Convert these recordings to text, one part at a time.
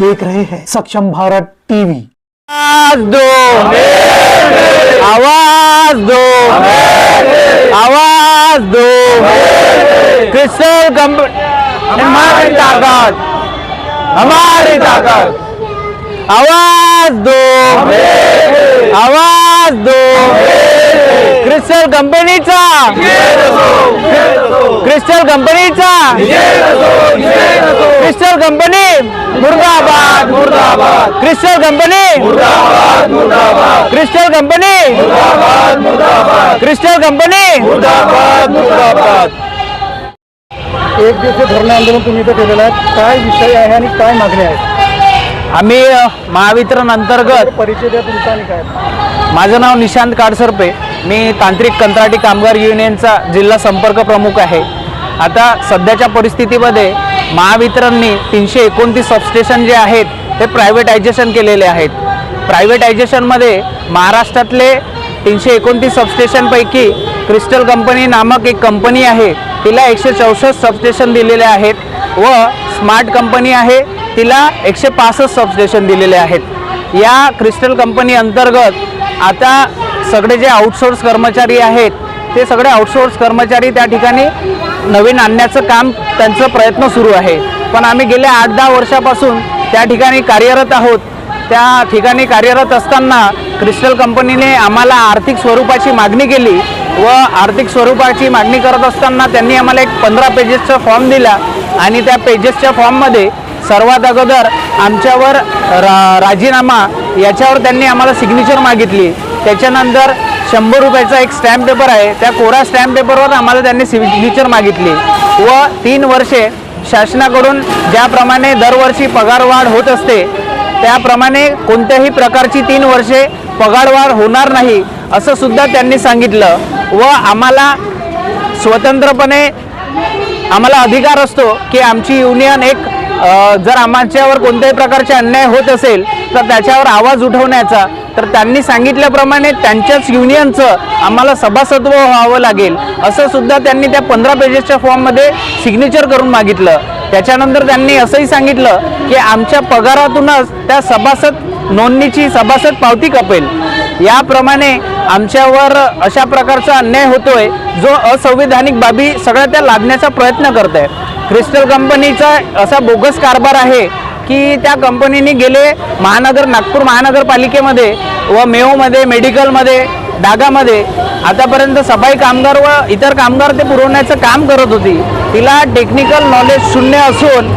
देख रहे हैं। सक्षम भारत टीवी। आवाज़ दो। आवाज़ दो। आवाज़ दो। क्रिस्टल हमारी ताकत। हमारी ताकत। आवाज़ दो। आवाज़ दो। क्रिस्टल कंपनीचा. क्रिस्टल कंपनीचा. Crystal company. मुर्दाबाद. मुर्दाबाद क्रिस्टल कंपनी. मुर्दाबाद मुर्दाबाद क्रिस्टल कंपनी. मुर्दाबाद मुर्दाबाद क्रिस्टल कंपनी. मुर्दाबाद मुर्दाबाद एक दिवसीय धरणं आंदोलन तुम्ही इथं केलेलं आहे. काय विषय आहे आणि काय मागणी आहे? आम्ही महावितरण अंतर्गत परिचय द्या तुमचा आणि काय? माझं नाव निशांत काडसरपे. मी तांत्रिक कंत्राटी कामगार युनियनचा जिल्हा संपर्क प्रमुख आहे. आता सध्याच्या परिस्थितीमध्ये महावितरणनी तीनशे एकोणतीस सबस्टेशन जे आहेत ते प्रायव्हेटायझेशन केलेले आहेत. प्रायव्हेटायझेशनमध्ये महाराष्ट्रातले तीनशे एकोणतीस सबस्टेशनपैकी क्रिस्टल कंपनी नामक एक कंपनी आहे तिला एकशे चौसष्ट सबस्टेशन दिलेले आहेत व स्मार्ट कंपनी आहे तिला एकशे पासष्ट सबस्टेशन दिलेले आहेत. या क्रिस्टल कंपनी अंतर्गत आता सगळे जे आउटसोर्स कर्मचारी आहेत ते सगळे आउटसोर्स कर्मचारी त्या ठिकाणी नवीन आणण्याचं काम त्यांचं प्रयत्न सुरू आहे. पण आम्ही गेल्या आठ दहा वर्षापासून त्या ठिकाणी कार्यरत आहोत. त्या ठिकाणी कार्यरत असताना क्रिस्टल कंपनीने आम्हाला आर्थिक स्वरूपाची मागणी केली व आर्थिक स्वरूपाची मागणी करत असताना त्यांनी आम्हाला एक पंधरा पेजेसचा फॉर्म दिला आणि त्या पेजेसच्या फॉर्ममध्ये सर्वात अगोदर आमच्यावर रा राजीनामा याच्यावर त्यांनी आम्हाला सिग्नेचर मागितली. त्याच्यानंतर शंभर रुपयाचा एक स्टॅम्प पेपर आहे. त्या कोरा स्टॅम्प पेपरवर आम्हाला त्यांनी सिग्नेचर मागितली. व तीन वर्षे शासनाकडून ज्याप्रमाणे दरवर्षी पगारवाढ होत असते त्याप्रमाणे कोणत्याही प्रकारची तीन वर्षे पगारवाढ होणार नाही असं सुद्धा त्यांनी सांगितलं. व आम्हाला स्वतंत्रपणे आम्हाला अधिकार असतो की आमची युनियन एक जर आमच्यावर कोणत्याही प्रकारचे अन्याय होत असेल तर त्याच्यावर आवाज उठवण्याचा तर त्यांनी सांगितल्याप्रमाणे त्यांच्याच युनियनचं आम्हाला सभासत्व व्हावं लागेल असं सुद्धा त्यांनी त्या पंधरा पेजेसच्या फॉर्ममध्ये सिग्नेचर करून मागितलं. त्याच्यानंतर त्यांनी असंही सांगितलं की आमच्या पगारातूनच त्या सभासद नोंदणीची सभासद पावती कपेल. याप्रमाणे आमच्यावर अशा प्रकारचा अन्याय होतोय जो असंविधानिक बाबी सगळ्या त्या लादण्याचा प्रयत्न करत आहे क्रिस्टल कंपनीचा असा बोगस कारभार आहे की त्या कंपनीने गेले महानगर नागपूर महानगरपालिकेमध्ये व मेओमध्ये मेडिकलमध्ये डागामध्ये आतापर्यंत सफाई कामगार व इतर कामगार ते पुरवण्याचं काम करत होती. तिला टेक्निकल नॉलेज शून्य असून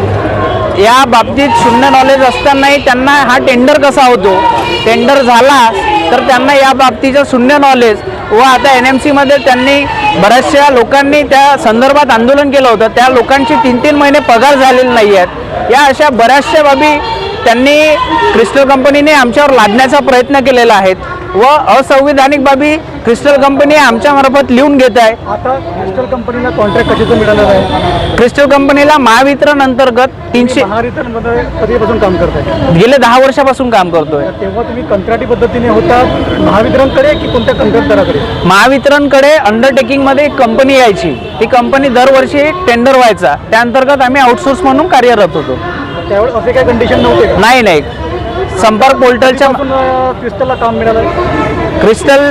या बाबतीत शून्य नॉलेज असतानाही त्यांना हा टेंडर कसा होतो? टेंडर झाला तर त्यांना या बाबतीचं शून्य नॉलेज व आता एन एम सीमध्ये त्यांनी बऱ्याचशा लोकांनी त्या संदर्भात आंदोलन केलं होतं. त्या लोकांची तीन तीन महिने पगार झालेले नाही आहेत. या अशा बऱ्याचशा बाबी त्यांनी क्रिस्टल कंपनीने आमच्यावर लादण्याचा प्रयत्न केलेला आहे. व असंविधानिक बाबी क्रिस्टल कंपनी आमच्यामार्फत लिहून घेत आहे. आता क्रिस्टल कंपनीला कॉन्ट्रॅक्ट कशाचं मिळालेलं आहे? क्रिस्टल कंपनीला महावितरण अंतर्गत तीनशे महावितरणमध्ये कधीपासून काम करताय? गेले दहा वर्षापासून काम करतोय. तेव्हा तुम्ही कंत्राटी पद्धतीने होता महावितरणकडे की कोणत्या कंत्राटदाराकडे? महावितरणकडे अंडरटेकिंगमध्ये एक कंपनी यायची. ती कंपनी दरवर्षी टेंडर व्हायचा. त्या अंतर्गत आम्ही आउटसोर्स म्हणून कार्यरत होतो. त्यावेळेस असे काही कंडिशन नव्हते का? नाही नाही. संपर्क पोर्टलच्या अं, क्रिस्टलला काम मिळालं क्रिस्टल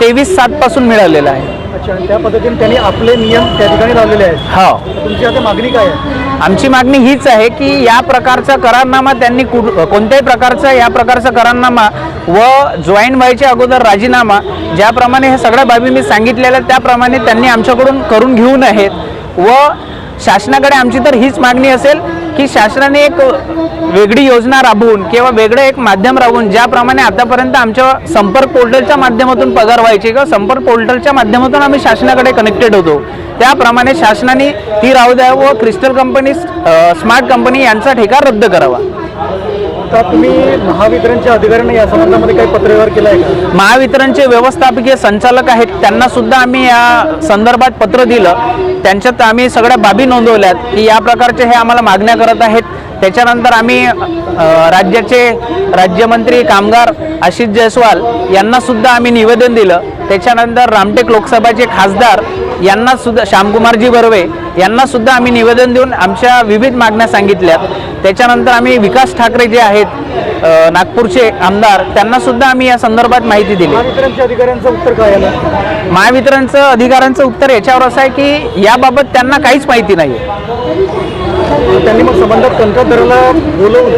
तेवीस सात पासून मिळालेलं आहे. अच्छा आणि त्या पद्धतीने त्यांनी आपले नियम त्या ठिकाणी लावलेले आहेत. हो. तर तुमची आता मागणी काय आहे? आमची मागणी हीच आहे की या प्रकारचा करारनामा त्यांनी कुठ कोणत्याही प्रकारचा या प्रकारचा करारनामा व जॉईन व्हायच्या अगोदर राजीनामा ज्याप्रमाणे हे सगळ्या बाबी मी सांगितलेल्या त्याप्रमाणे त्यांनी आमच्याकडून करून घेऊ नयेत. व शासनाकडे आमची तर हीच मागणी असेल की शासनाने एक वेगळी योजना राबवून किंवा वेगळं एक माध्यम राबवून ज्याप्रमाणे आतापर्यंत आमच्या संपर्क पोर्टलच्या माध्यमातून पगार व्हायचे किंवा संपर्क पोर्टलच्या माध्यमातून आम्ही शासनाकडे कनेक्टेड होतो. त्याप्रमाणे शासनाने ती राहू द्या व क्रिस्टल कंपनी स्मार्ट कंपनी यांचा ठेका रद्द करावा. आता तुम्ही महावितरणच्या अधिकाऱ्यांना या संबंधामध्ये काही पत्रव्यवहार केला आहे का? महावितरणचे व्यवस्थापकीय संचालक आहेत त्यांना सुद्धा आम्ही या संदर्भात पत्र दिलं. त्यांच्यात आम्ही सगळ्या बाबी नोंदवल्यात की या प्रकारचे हे आम्हाला मागण्या करत आहेत. त्याच्यानंतर आम्ही राज्याचे राज्यमंत्री कामगार आशिष जयस्वाल यांना सुद्धा आम्ही निवेदन दिलं. त्याच्यानंतर रामटेक लोकसभाचे खासदार यांना सुद्धा श्यामकुमारजी बर्वे यांना सुद्धा आम्ही निवेदन देऊन आमच्या विविध मागण्या सांगितल्या. त्याच्यानंतर आम्ही विकास ठाकरे जे आहेत नागपूरचे आमदार त्यांना सुद्धा आम्ही या संदर्भात माहिती दिली. अधिकाऱ्यांचं उत्तर काय महावितरणचं अधिकाऱ्यांचं उत्तर याच्यावर असं आहे की याबाबत त्यांना काहीच माहिती नाही त्यांनी मग संबंधात कंत्राटदाराला बोलवून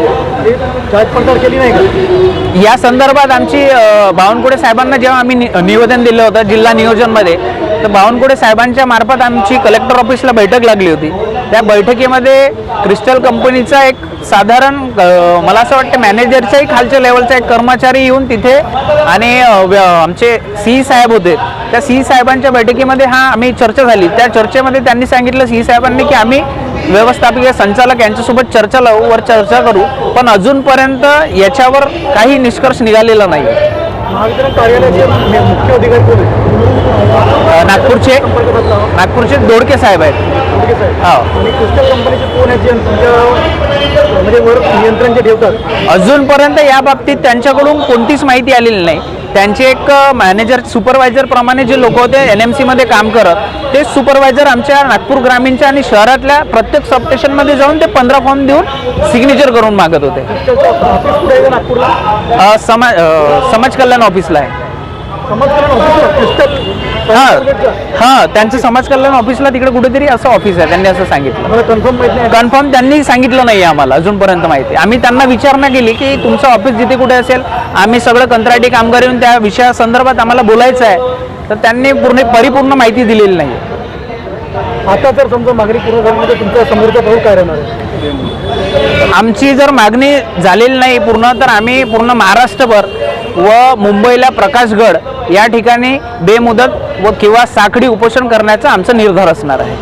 ते जाच पडताळ केली नाही का? या संदर्भात आमची अ, बावनकुळे साहेबांना जेव्हा आम्ही नि- निवेदन दिलं होतं जिल्हा नियोजनमध्ये तर बावनकुळे साहेबांच्या मार्फत आमची कलेक्टर ऑफिसला बैठक लागली होती. त्या बैठकीमध्ये क्रिस्टल कंपनीचा एक साधारण अ, मला असं वाटतं मॅनेजरच्याही खालच्या लेवलचा एक कर्मचारी येऊन तिथे आणि अ, व्य- आमचे सी साहेब होते. त्या सी साहेबांच्या बैठकीमध्ये हा आम्ही चर्चा झाली. त्या चर्चेमध्ये त्यांनी सांगितलं सी साहेबांनी की आम्ही व्यवस्थापकीय संचालक यांच्यासोबत चर्चा लावू वर चर्चा करू पण अजूनपर्यंत याच्यावर काही निष्कर्ष निघालेला नाही. मुख्य अधिकारी नागपूरचे. नागपूरचे दोडके साहेब आहेत. हो. म्हणजे नियंत्रण जे ठेवतात? अजूनपर्यंत या बाबतीत त्यांच्याकडून कोणतीच माहिती आलेली नाही. त्यांचे एक मॅनेजर सुपरवायझर प्रमाणे जे लोक होते एन एम सीमध्ये काम करत ते सुपरवायझर आमच्या नागपूर ग्रामीणच्या आणि शहरातल्या प्रत्येक सबस्टेशनमध्ये जाऊन ते पंधरा फॉर्म देऊन सिग्नेचर करून मागत होते. नागपूरला समाज समाज कल्याण ऑफिसला आहे. हां हां त्यांचं समाज कल्याण ऑफिसला तिकडे कुठेतरी असं ऑफिस आहे त्यांनी असं सांगितलं. कन्फर्म माहीत नाही. कन्फर्म त्यांनी सांगितलं नाही आम्हाला अजूनपर्यंत माहिती. आम्ही त्यांना विचारणा केली की तुमचं ऑफिस जिथे कुठे असेल आम्ही सगळं कंत्राटी कामगार येऊन त्या विषयासंदर्भात आम्हाला बोलायचं आहे. तर त्यांनी पूर्ण परिपूर्ण माहिती दिलेली नाही आता जर समजा मागणी पूर्ण झाली तर तुमच्या समोरचा भाऊ काय राहणार आहे? आमची जर मागणी झालेली नाही पूर्ण तर आम्ही पूर्ण महाराष्ट्रभर व मुंबईला प्रकाशगड या ठिकाणी बेमुदत व किंवा साखळी उपोषण करण्याचा आमचा निर्धार असणार आहे.